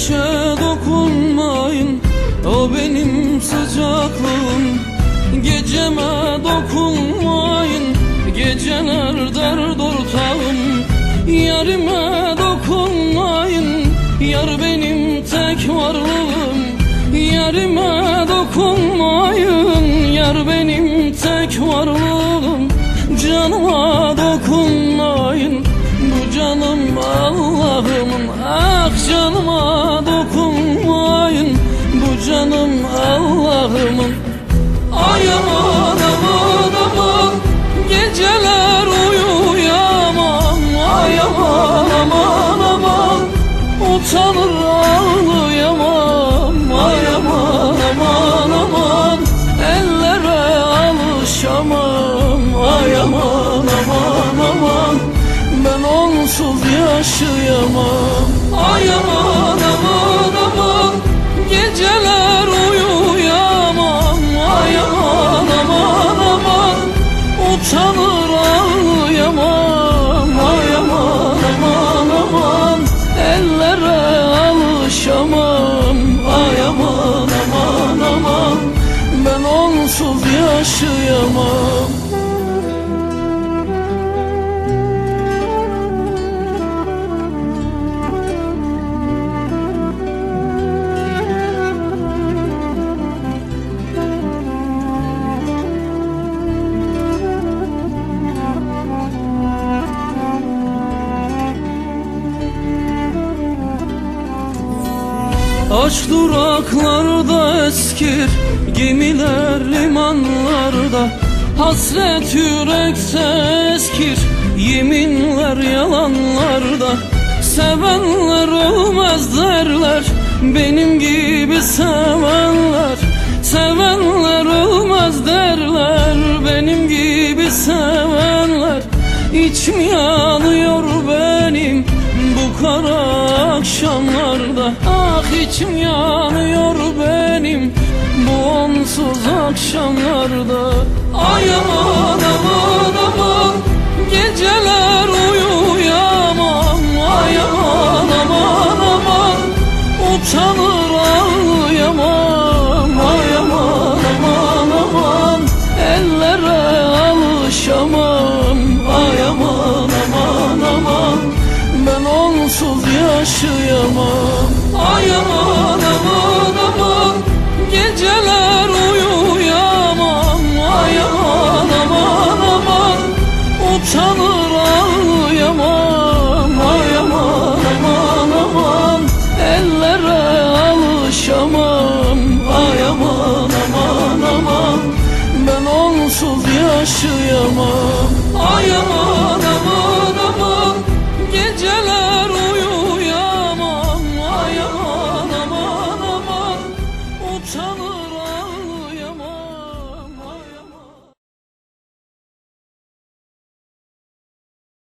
ateşe dokunmayın O benim sıcaklığım. Geceme dokunmayın Geceler dert ortağım. Yarime dokunmayın Yar benim tek varlığım. Yarime dokunmayın Yar benim tek varlığım. Canıma yaşayamam. Ay aman aman aman. Geceler uyuyamam. Ay aman aman aman. Utanır ağlayamam. Ay aman aman aman. Ellere alışamam. Ay aman aman aman. Ben onsuz yaşayamam Aç duraklarda eskir Gemiler limanlarda. Hasret yürekte eskir Yeminler yalanlarda. Sevenler olmaz derler Benim gibi sevenler. Sevenler olmaz derler Benim gibi sevenler. İçim yanıyor benim bu kara akşamlarda. Ah içim yanıyor benim Bu onsuz akşamlarda. Ay aman aman aman Geceler uyuyamam. Ay aman aman aman Utanırım yaşayamam Ay aman aman aman Geceler uyuyamam. Ay aman aman aman Utanır ağlayamam Ay aman aman aman Ellere alışamam. Ay aman aman aman Ben onsuz yaşayamam.